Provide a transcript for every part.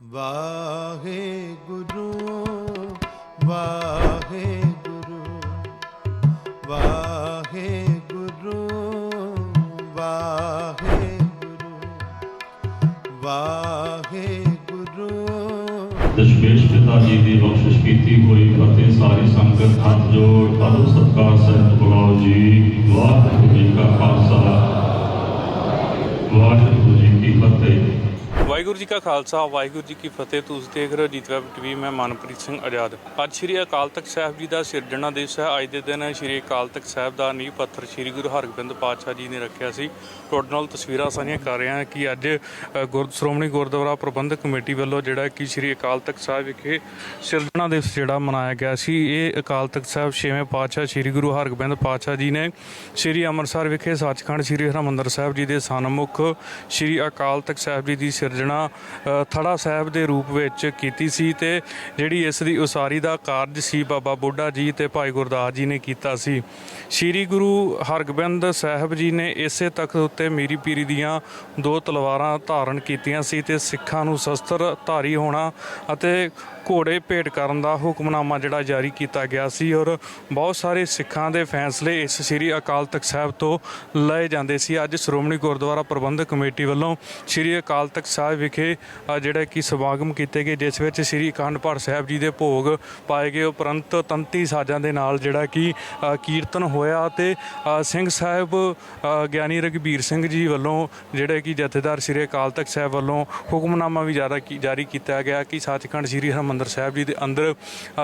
ਵਾਹਿਗੁਰੂ ਵਾਹਿਗੁਰੂ ਵਾਹਿਗੁਰੂ ਵਾਹਿਗੁਰੂ ਵਾਹਿਗੁਰੂ। ਦਸ਼ਮੇਸ਼ ਪਿਤਾ ਜੀ ਦੀ ਬਖਸ਼ਿਸ਼ ਕੀਤੀ ਹੋਈ ਫਤਿਹ ਸਾਰੀ ਸੰਗਤ ਹੱਥ ਜੋੜ ਆਦਰ ਸਤਕਾਰ ਸਹਿਤ ਬੁਲਾਓ ਜੀ। ਵਾਹਿਗੁਰੂ ਜੀ ਕਾ ਖਾਲਸਾ। ਵਾਹਿਗੁਰੂ ਜੀ ਕੀ ਫਤਿਹ। ਵਾਹਿਗੁਰੂ ਜੀ ਕਾ ਖਾਲਸਾ, ਵਾਹਿਗੁਰੂ ਜੀ ਕੀ ਫਤਿਹ। ਤੁਸੀਂ ਦੇਖ ਰਹੇ ਹੋ ਜੀਤ ਟੀਵੀ, ਮੈਂ ਮਨਪ੍ਰੀਤ ਸਿੰਘ ਆਜ਼ਾਦ ਅੱਜ ਸ੍ਰੀ ਅਕਾਲ ਤਖਤ ਸਾਹਿਬ ਜੀ ਦਾ ਸਿਰਜਣਾ ਦਿਵਸ ਹੈ। ਅੱਜ ਦੇ ਦਿਨ ਸ੍ਰੀ ਅਕਾਲ ਤਖਤ ਸਾਹਿਬ ਦਾ ਨੀਂਹ ਪੱਥਰ ਸ੍ਰੀ ਗੁਰੂ ਹਰਗੋਬਿੰਦ ਪਾਤਸ਼ਾਹ ਜੀ ਨੇ ਰੱਖਿਆ ਸੀ। ਤੁਹਾਡੇ ਨਾਲ ਤਸਵੀਰਾਂ ਸਾਂਝੀਆਂ ਕਰ ਰਹੇ ਹਾਂ ਕਿ ਅੱਜ ਗੁਰ ਸ਼੍ਰੋਮਣੀ ਗੁਰਦੁਆਰਾ ਪ੍ਰਬੰਧਕ ਕਮੇਟੀ ਵੱਲੋਂ ਜਿਹੜਾ ਕਿ ਸ੍ਰੀ ਅਕਾਲ ਤਖਤ ਸਾਹਿਬ ਵਿਖੇ ਸਿਰਜਣਾ ਦਿਵਸ ਜਿਹੜਾ ਮਨਾਇਆ ਗਿਆ ਸੀ, ਇਹ ਅਕਾਲ ਤਖਤ ਸਾਹਿਬ ਛੇਵੇਂ ਪਾਤਸ਼ਾਹ ਸ੍ਰੀ ਗੁਰੂ ਹਰਗੋਬਿੰਦ ਪਾਤਸ਼ਾਹ ਜੀ ਨੇ ਸ੍ਰੀ ਅੰਮ੍ਰਿਤਸਰ ਵਿਖੇ ਸੱਚਖੰਡ ਸ੍ਰੀ ਹਰਿਮੰਦਰ ਸਾਹਿਬ ਜੀ ਦੇ ਸਨਮੁਖ ਸ੍ਰੀ ਅਕਾਲ ਤਖਤ ਸਾਹਿਬ ਜੀ ਦੀ ਸਿਰਜਣਾ ਅ, ਥੜਾ ਸਾਹਿਬ ਦੇ ਰੂਪ ਵਿੱਚ ਕੀਤੀ ਸੀ ਤੇ ਜਿਹੜੀ ਇਸ ਦੀ ਉਸਾਰੀ ਦਾ ਕਾਰਜ ਸੀ ਬਾਬਾ ਬੁੱਢਾ ਜੀ ਤੇ ਭਾਈ ਗੁਰਦਾਸ ਜੀ ਨੇ ਕੀਤਾ ਸੀ। ਸ੍ਰੀ ਗੁਰੂ ਹਰਗੋਬਿੰਦ ਸਾਹਿਬ ਜੀ ਨੇ ਇਸੇ ਤਖਤ ਉੱਤੇ ਮੀਰੀ ਪੀਰੀ ਦੀਆਂ ਦੋ ਤਲਵਾਰਾਂ ਧਾਰਨ ਕੀਤੀਆਂ ਸੀ ਤੇ ਸਿੱਖਾਂ ਨੂੰ ਸ਼ਸਤਰ ਧਾਰੀ ਹੋਣਾ ਅਤੇ ਘੋੜੇ ਭੇਟ ਕਰਨ ਦਾ ਹੁਕਮਨਾਮਾ ਜਿਹੜਾ ਜਾਰੀ ਕੀਤਾ ਗਿਆ ਸੀ ਔਰ ਬਹੁਤ ਸਾਰੇ ਸਿੱਖਾਂ ਦੇ ਫੈਸਲੇ ਇਸ ਸ੍ਰੀ ਅਕਾਲ ਤਖਤ ਸਾਹਿਬ ਤੋਂ ਲਏ ਜਾਂਦੇ ਸੀ। ਅੱਜ ਸ਼੍ਰੋਮਣੀ ਗੁਰਦੁਆਰਾ ਪ੍ਰਬੰਧਕ ਕਮੇਟੀ ਵੱਲੋਂ ਸ੍ਰੀ ਅਕਾਲ ਤਖਤ ਸਾਹਿਬ ਵਿਖੇ ਜਿਹੜਾ ਕਿ ਸਮਾਗਮ ਕੀਤੇ ਗਏ, ਜਿਸ ਵਿੱਚ ਸ੍ਰੀ ਅਖੰਡ ਪਾਠ ਸਾਹਿਬ ਜੀ ਦੇ ਭੋਗ ਪਾਏ ਗਏ, ਉਪਰੰਤ ਤੰਤੀ ਸਾਜ਼ਾਂ ਦੇ ਨਾਲ ਜਿਹੜਾ ਕਿ ਕੀਰਤਨ ਹੋਇਆ ਤੇ ਸਿੰਘ ਸਾਹਿਬ ਗਿਆਨੀ ਰਘਬੀਰ ਸਿੰਘ ਜੀ ਵੱਲੋਂ ਜਿਹੜੇ ਕਿ ਜਥੇਦਾਰ ਸ੍ਰੀ ਅਕਾਲ ਤਖਤ ਸਾਹਿਬ ਵੱਲੋਂ ਹੁਕਮਨਾਮਾ ਵੀ ਜਾਰੀ ਕੀ- ਜਾਰੀ ਕੀਤਾ ਗਿਆ ਕਿ ਸੱਚਖੰਡ ਸ੍ਰੀ ਹਰਿਮੰਦਰ ਸਾਹਿਬ ਜੀ ਦੇ ਅੰਦਰ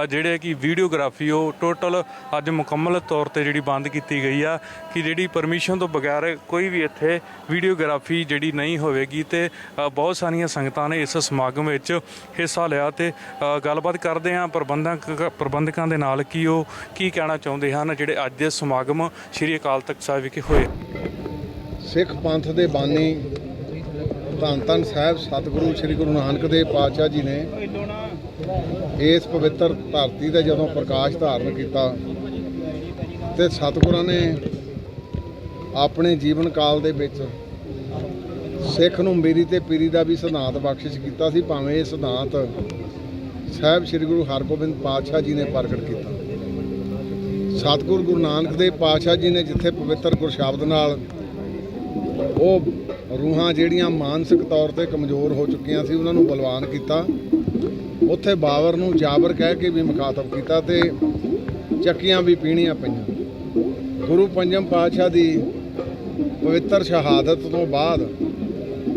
ਜਿਹੜੇ ਕਿ ਵੀਡੀਓਗ੍ਰਾਫੀ ਉਹ ਟੋਟਲ ਅੱਜ ਮੁਕੰਮਲ ਤੌਰ ਤੇ ਜਿਹੜੀ ਬੰਦ ਕੀਤੀ ਗਈ ਆ ਕਿ ਜਿਹੜੀ ਪਰਮਿਸ਼ਨ ਤੋਂ ਬਗੈਰ ਕੋਈ ਵੀ ਇੱਥੇ ਵੀਡੀਓਗ੍ਰਾਫੀ ਜਿਹੜੀ ਨਹੀਂ ਹੋਵੇਗੀ ਤੇ ਬਹੁਤ ਸਾਰੀਆਂ ਸੰਗਤਾਂ ਨੇ ਇਸ ਸਮਾਗਮ ਵਿੱਚ ਹਿੱਸਾ ਲਿਆ ਤੇ ਅ, ਗੱਲਬਾਤ ਕਰਦੇ ਹਾਂ ਪ੍ਰਬੰਧਕ ਪ੍ਰਬੰਧਕਾਂ ਦੇ ਨਾਲ ਕਿ ਉਹ ਕੀ ਕਹਿਣਾ ਚਾਹੁੰਦੇ ਹਨ ਜਿਹੜੇ ਅੱਜ ਦੇ ਸਮਾਗਮ ਸ੍ਰੀ ਅਕਾਲ ਤਖਤ ਸਾਹਿਬ ਵਿਖੇ ਹੋਏ। ਸਿੱਖ ਪੰਥ ਦੇ ਬਾਨੀ ਧੰਨ ਧੰਨ ਸਾਹਿਬ ਸਤਿਗੁਰੂ ਸ੍ਰੀ ਗੁਰੂ ਨਾਨਕ ਦੇਵ ਪਾਤਸ਼ਾਹ ਜੀ ਨੇ ਇਸ ਪਵਿੱਤਰ ਧਰਤੀ ਤੇ ਜਦੋਂ ਪ੍ਰਕਾਸ਼ ਧਾਰਨ ਕੀਤਾ ਤੇ ਸਤਿਗੁਰਾਂ ਨੇ ਆਪਣੇ ਜੀਵਨ ਕਾਲ ਦੇ ਵਿੱਚ ਸਿੱਖ ਨੂੰ ਮੇਰੀ ਤੇ ਪੀਰੀ ਦਾ ਵੀ ਸਿਧਾਂਤ ਬਖਸ਼ਿਸ਼ ਕੀਤਾ ਸੀ, ਭਾਵੇਂ ਇਹ ਸਿਧਾਂਤ ਸਾਹਿਬ ਸ੍ਰੀ ਗੁਰੂ ਹਰਗੋਬਿੰਦ ਪਾਤਸ਼ਾਹ ਜੀ ਨੇ ਪ੍ਰਗਟ ਕੀਤਾ। ਸਤਿਗੁਰੂ ਗੁਰੂ ਨਾਨਕ ਦੇਵ ਪਾਤਸ਼ਾਹ ਜੀ ਨੇ ਜਿੱਥੇ ਪਵਿੱਤਰ ਗੁਰਸ਼ਬਦ ਨਾਲ ਉਹ ਰੂਹਾਂ ਜਿਹੜੀਆਂ ਮਾਨਸਿਕ ਤੌਰ ਤੇ ਕਮਜ਼ੋਰ ਹੋ ਚੁੱਕੀਆਂ ਸੀ, ਉਹਨਾਂ ਨੂੰ ਬਲਵਾਨ ਕੀਤਾ। ਉੱਥੇ ਬਾਵਰ ਨੂੰ ਜਾਬਰ ਕਹਿ ਕੇ ਵੀ ਮੁਖਾਤਬ ਕੀਤਾ ਤੇ ਚੱਕੀਆਂ ਵੀ ਪੀਣੀਆਂ ਪਈਆਂ। ਗੁਰੂ ਪੰਜਮ ਪਾਤਸ਼ਾਹ ਦੀ ਪਵਿੱਤਰ ਸ਼ਹਾਦਤ ਤੋਂ ਬਾਅਦ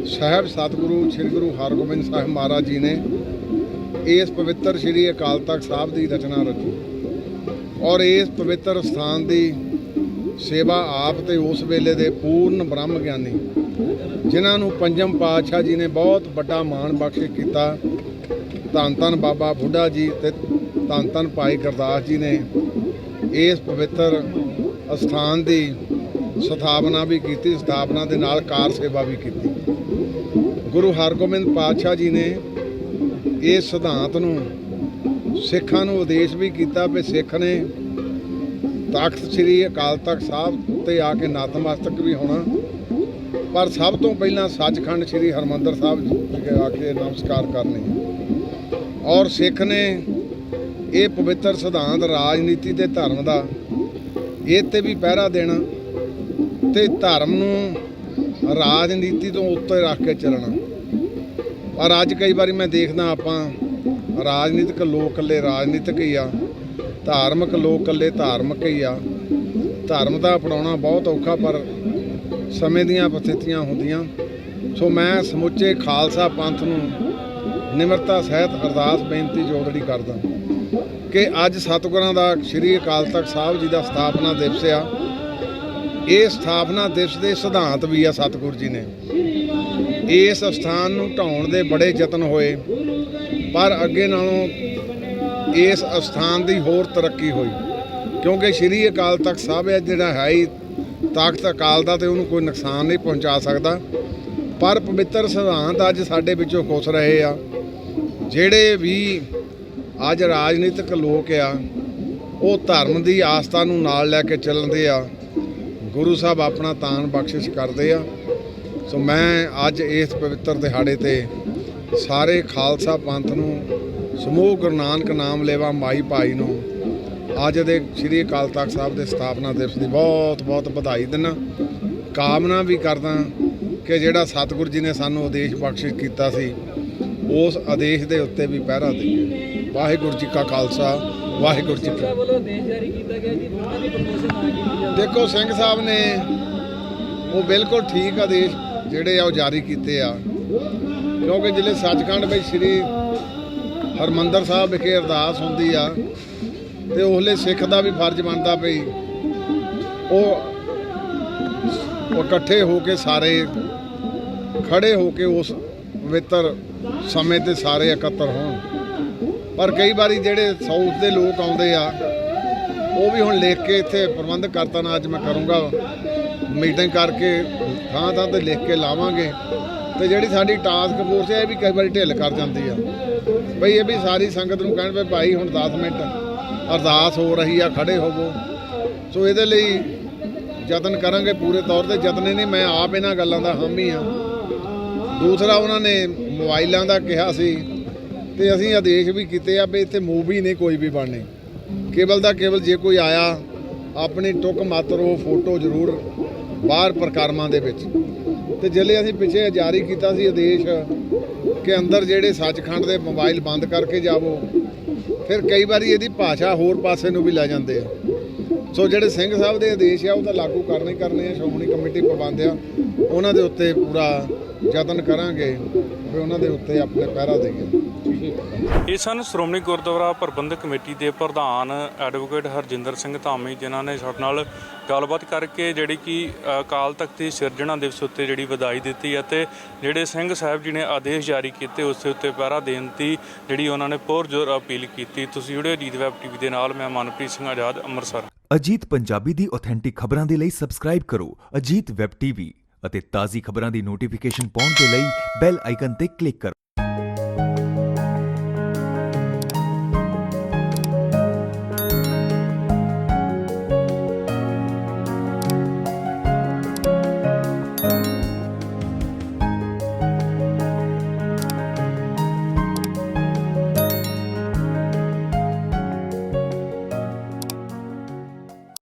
ਸਾਹਿਬ ਸਤਿਗੁਰੂ, ਸ੍ਰੀ ਗੁਰੂ ਹਰਗੋਬਿੰਦ ਸਾਹਿਬ ਮਹਾਰਾਜ ਜੀ ਨੇ ਇਸ ਪਵਿੱਤਰ ਸ੍ਰੀ ਅਕਾਲ ਤਖਤ ਸਾਹਿਬ ਦੀ ਰਚਨਾ ਰਚੀ ਔਰ ਇਸ ਪਵਿੱਤਰ ਸਥਾਨ ਦੀ ਸੇਵਾ ਆਪ ਤੇ ਉਸ ਵੇਲੇ ਦੇ ਪੂਰਨ ਬ੍ਰਹਮ ਗਿਆਨੀ, ਜਿਨ੍ਹਾਂ ਨੂੰ ਪੰਜਮ ਪਾਤਸ਼ਾਹ ਜੀ ਨੇ ਬਹੁਤ ਵੱਡਾ ਮਾਣ ਬਖਸ਼ਿਸ਼ ਕੀਤਾ, ਧੰਨ ਧੰਨ ਬਾਬਾ ਬੁੱਢਾ ਜੀ ਤੇ ਧੰਨ ਧੰਨ ਭਾਈ ਗੁਰਦਾਸ ਜੀ ਨੇ ਇਸ ਪਵਿੱਤਰ ਅਸਥਾਨ ਦੀ ਸਥਾਪਨਾ ਵੀ ਕੀਤੀ, ਸਥਾਪਨਾ ਦੇ ਨਾਲ ਕਾਰ ਸੇਵਾ ਵੀ ਕੀਤੀ। ਗੁਰੂ ਹਰਗੋਬਿੰਦ ਪਾਤਸ਼ਾਹ ਜੀ ਨੇ ਇਸ ਸਿਧਾਂਤ ਨੂੰ, ਸਿੱਖਾਂ ਨੂੰ ਉਦੇਸ਼ ਵੀ ਕੀਤਾ ਵੀ ਸਿੱਖ ਨੇ ਤਖਤ ਸ੍ਰੀ ਅਕਾਲ ਤਖਤ ਸਾਹਿਬ 'ਤੇ ਆ ਕੇ ਨਤਮਸਤਕ ਵੀ ਹੋਣਾ। ਪਰ ਸਭ ਤੋਂ ਪਹਿਲਾਂ ਸੱਚਖੰਡ ਸ੍ਰੀ ਹਰਮੰਦਰ ਸਾਹਿਬ ਜੀ ਆ ਕੇ ਨਮਸਕਾਰ ਕਰਨੇ ਔਰ ਸਿੱਖ ਨੇ ਇਹ ਪਵਿੱਤਰ ਸਿਧਾਂਤ, ਰਾਜਨੀਤੀ ਤੇ ਧਰਮ ਦਾ, ਇਹ ਤੇ ਵੀ ਪਹਿਰਾ ਦੇਣਾ। ਤੇ ਧਰਮ ਨੂੰ ਰਾਜਨੀਤੀ ਤੋਂ ਉੱਤੇ ਰੱਖ ਕੇ ਚੱਲਣਾ। ਪਰ ਅੱਜ ਕਈ ਵਾਰੀ ਮੈਂ ਦੇਖਦਾ ਆਪਾਂ, ਰਾਜਨੀਤਿਕ ਲੋਕ ਇਕੱਲੇ ਰਾਜਨੀਤਿਕ ਹੀ ਆ, ਧਾਰਮਿਕ ਲੋਕ ਇਕੱਲੇ ਧਾਰਮਿਕ ਹੀ ਆ। ਧਰਮ ਦਾ ਅਪਣਾਉਣਾ ਬਹੁਤ ਔਖਾ, ਪਰ ਸਮੇਂ ਦੀਆਂ ਪਰਿਸਥਿਤੀਆਂ ਹੁੰਦੀਆਂ। ਸੋ ਮੈਂ ਸਮੁੱਚੇ ਖਾਲਸਾ ਪੰਥ ਨੂੰ ਨਿਮਰਤਾ ਸਹਿਤ ਅਰਦਾਸ, ਬੇਨਤੀ ਜੋਦੜੀ ਕਰਦਾ। ਕਿ ਅੱਜ ਸਤਿਗੁਰਾਂ ਦਾ ਸ੍ਰੀ ਅਕਾਲ ਤਖਤ ਸਾਹਿਬ ਜੀ ਦਾ ਸਥਾਪਨਾ ਦਿਵਸ ਆ। ਇਹ ਸਥਾਪਨਾ ਦਿਵਸ ਦੇ ਸਿਧਾਂਤ ਵੀ ਆ ਸਤਿਗੁਰੂ ਜੀ ਨੇ। ਇਸ ਸਥਾਨ ਨੂੰ ਢਾਉਣ ਦੇ ਬੜੇ ਯਤਨ ਹੋਏ, ਪਰ ਅੱਗੇ ਨਾਲੋਂ ਇਸ ਅਸਥਾਨ ਦੀ ਹੋਰ ਤਰੱਕੀ ਹੋਈ। ਕਿਉਂਕਿ ਸ੍ਰੀ ਅਕਾਲ ਤਖਤ ਸਾਹਿਬ ਹੈ ਜਿਹੜਾ ਹੈ ਹੀ ਤਾਕਤ ਅਕਾਲ ਦਾ ਤੇ ਉਹਨੂੰ ਕੋਈ ਨੁਕਸਾਨ ਨਹੀਂ ਪਹੁੰਚਾ ਸਕਦਾ। ਪਰ ਪਵਿੱਤਰ ਸਿਧਾਂਤ ਅੱਜ ਸਾਡੇ ਵਿੱਚੋਂ ਖੁੱਸ ਰਹੇ ਆ। ਜਿਹੜੇ ਵੀ ਅੱਜ ਰਾਜਨੀਤਿਕ ਲੋਕ ਆ, ਉਹ ਧਰਮ ਦੀ ਆਸਥਾ ਨੂੰ ਨਾਲ ਲੈ ਕੇ ਚੱਲਦੇ ਆ। ਗੁਰੂ ਸਾਹਿਬ ਆਪਣਾ ਤਾਨ ਬਖਸ਼ਿਸ਼ ਕਰਦੇ ਆ। ਸੋ ਮੈਂ ਅੱਜ ਇਸ ਪਵਿੱਤਰ ਦਿਹਾੜੇ ਤੇ ਸਾਰੇ ਖਾਲਸਾ ਪੰਥ ਨੂੰ, ਸਮੂਹ ਗੁਰੂ ਨਾਨਕ ਨਾਮ ਲੈਵਾ ਮਾਈ ਭਾਈ ਨੂੰ, ਅੱਜ ਦੇ ਸ੍ਰੀ ਅਕਾਲ ਤਖਤ ਸਾਹਿਬ ਦੇ ਸਥਾਪਨਾ ਦਿਵਸ ਦੀ ਬਹੁਤ ਬਹੁਤ ਵਧਾਈ ਦਿੰਦਾ ਕਾਮਨਾ ਵੀ ਕਰਦਾ ਕਿ ਜਿਹੜਾ ਸਤਿਗੁਰੂ ਜੀ ਨੇ ਸਾਨੂੰ ਆਦੇਸ਼ ਬਖਸ਼ਿਸ਼ ਕੀਤਾ ਸੀ, ਉਸ ਆਦੇਸ਼ ਦੇ ਉੱਤੇ ਵੀ ਪਹਿਰਾ ਦੇਈਏ। ਵਾਹਿਗੁਰੂ ਜੀ ਕਾ ਖਾਲਸਾ। ਵਾਹਿਗੁਰੂ ਜੀ ਕੀ ਸਾਹਿਬ ਵੱਲੋਂ ਆਦੇਸ਼ ਜਾਰੀ ਕੀਤਾ ਗਿਆ ਜੀ ਉਹਨਾਂ ਦੀ ਪ੍ਰਮੋਸ਼ਨ ਨਾ ਕੀਤੀ ਜਾਵੇ ਦੇਖੋ ਸਿੰਘ ਸਾਹਿਬ ਨੇ ਉਹ ਬਿਲਕੁਲ ਠੀਕ ਆਦੇਸ਼ ਜਿਹੜੇ ਆ ਉਹ ਜਾਰੀ ਕੀਤੇ ਆ। ਕਿਉਂਕਿ ਜ਼ਿਲ੍ਹੇ ਸੱਚਖੰਡ ਵਿੱਚ ਸ੍ਰੀ ਹਰਮੰਦਰ ਸਾਹਿਬ ਵਿਖੇ ਅਰਦਾਸ ਹੁੰਦੀ ਆ ਤੇ ਉਹਲੇ ਸਿੱਖ ਦਾ ਵੀ ਫਰਜ਼ ਬਣਦਾ ਪਈ ਉਹ ਉਹ ਇਕੱਠੇ ਹੋ ਕੇ ਸਾਰੇ ਖੜੇ ਹੋ ਕੇ ਉਸ ਪਵਿੱਤਰ ਸਮੇਂ ਤੇ ਸਾਰੇ ਇਕੱਤਰ ਹੋਣ। ਪਰ ਕਈ ਵਾਰੀ ਜਿਹੜੇ ਸਾਊਥ ਦੇ ਲੋਕ ਆਉਂਦੇ ਆ, ਉਹ ਵੀ ਹੁਣ ਲਿਖ ਕੇ ਇੱਥੇ ਪ੍ਰਬੰਧ ਕਰਤਾ ਨਾ, ਅੱਜ ਮੈਂ ਕਰੂੰਗਾ ਮੀਟਿੰਗ ਕਰਕੇ ਥਾਂ ਥਾਂ ਤੇ ਲਿਖ ਕੇ ਲਾਵਾਂਗੇ। ਤੇ ਜਿਹੜੀ ਸਾਡੀ ਟਾਸਕ ਫੋਰਸ ਹੈ ਇਹ ਵੀ ਕਈ ਵਾਰੀ ਢਿੱਲ ਕਰ ਜਾਂਦੀ ਆ। ਬਈ ਇਹ ਵੀ ਸਾਰੀ ਸੰਗਤ ਨੂੰ ਕਹਿਣ ਵੀ ਭਾਈ ਹੁਣ 10 ਮਿੰਟ ਅਰਦਾਸ ਹੋ ਰਹੀ ਆ, ਖੜੇ ਹੋਵੋ। ਸੋ ਇਹਦੇ ਲਈ ਯਤਨ ਕਰਾਂਗੇ ਪੂਰੇ ਤੌਰ ਤੇ। ਯਤਨੇ ਨਹੀਂ, ਮੈਂ ਆਪ ਇਹਨਾਂ ਗੱਲਾਂ ਦਾ ਹਾਮੀ ਆ। ਦੂਸਰਾ ਉਹਨਾਂ ਨੇ ਮੋਬਾਈਲਾਂ ਦਾ ਕਿਹਾ ਸੀ ਤੇ ਅਸੀਂ ਆਦੇਸ਼ ਵੀ ਕੀਤੇ ਆ ਵੀ ਇੱਥੇ ਮੂਵੀ ਨਹੀਂ ਕੋਈ ਵੀ ਬਣਨੀ। ਕੇਵਲ ਦਾ ਕੇਵਲ ਜੇ ਕੋਈ ਆਇਆ, ਆਪਣੀ ਟੁਕ ਮਾਤਰ ਉਹ ਫੋਟੋ ਜ਼ਰੂਰ ਬਾਹਰ ਪ੍ਰਕਾਰਮਾਂ ਦੇ ਵਿੱਚ। ਤੇ ਜਿਹੜੇ ਅਸੀਂ ਪਿੱਛੇ ਜਾਰੀ ਕੀਤਾ ਸੀ ਆਦੇਸ਼ ਕਿ ਅੰਦਰ ਜਿਹੜੇ ਸੱਚਖੰਡ ਦੇ ਮੋਬਾਈਲ ਬੰਦ ਕਰਕੇ ਜਾਵੋ। ਫਿਰ ਕਈ ਵਾਰੀ ਇਹਦੀ ਭਾਸ਼ਾ ਹੋਰ ਪਾਸੇ ਨੂੰ ਵੀ ਲੈ ਜਾਂਦੇ ਆ। ਸੋ ਜਿਹੜੇ ਸਿੰਘ ਸਾਹਿਬ ਦੇ ਆਦੇਸ਼ ਆ, ਉਹ ਤਾਂ ਲਾਗੂ ਕਰਨੇ ਕਰਨੇ ਆ, ਸ਼੍ਰੋਮਣੀ ਕਮੇਟੀ ਪ੍ਰਬੰਧ ਆ। ਉਹਨਾਂ ਦੇ ਉੱਤੇ ਪੂਰਾ ਯਤਨ ਕਰਾਂਗੇ, ਵੀ ਉਹਨਾਂ ਦੇ ਉੱਤੇ ਆਪਣੇ ਪਹਿਰਾ ਦੇਈਏ। ਇਹ ਸਨ ਸ਼੍ਰੋਮਣੀ ਗੁਰਦੁਆਰਾ ਪ੍ਰਬੰਧਕ ਕਮੇਟੀ ਦੇ ਪ੍ਰਧਾਨ ਐਡਵੋਕੇਟ ਹਰਜਿੰਦਰ ਸਿੰਘ ਧਾਮੀ, ਜਿਨ੍ਹਾਂ ਨੇ ਸਾਡੇ ਨਾਲ ਗੱਲਬਾਤ ਕਰਕੇ ਜਿਹੜੀ ਕਿ ਅਕਾਲ ਤਖਤ ਦੀ ਸਿਰਜਣਾ ਦਿਵਸ ਉੱਤੇ ਜਿਹੜੀ ਵਧਾਈ ਦਿੱਤੀ ਅਤੇ ਜਿਹੜੇ ਸਿੰਘ ਸਾਹਿਬ ਜੀ ਨੇ ਆਦੇਸ਼ ਜਾਰੀ ਕੀਤੇ ਉਸ ਦੇ ਉੱਤੇ ਪਹਿਰਾ ਦੇਣ ਦੀ ਜਿਹੜੀ ਉਹਨਾਂ ਨੇ ਪੁਰਜੋਰ ਅਪੀਲ ਕੀਤੀ। ਤੁਸੀਂ ਜੁੜੇ ਅਜੀਤ ਵੈਬ ਟੀਵੀ ਦੇ ਨਾਲ, ਮੈਂ ਮਨਪ੍ਰੀਤ ਸਿੰਘ ਆਜ਼ਾਦ, ਅੰਮ੍ਰਿਤਸਰ। ਅਜੀਤ ਪੰਜਾਬੀ ਦੀ ਆਥੈਂਟਿਕ ਖਬਰਾਂ ਦੇ ਲਈ ਸਬਸਕ੍ਰਾਈਬ ਕਰੋ ਅਜੀਤ ਵੈਬ ਟੀਵੀ ਅਤੇ ਤਾਜ਼ੀ ਖਬਰਾਂ ਦੀ ਨੋਟੀਫਿਕੇਸ਼ਨ ਪਾਉਣ ਦੇ ਲਈ ਬੈਲ ਆਈਕਨ ਤੇ ਕਲਿੱਕ ਕਰੋ।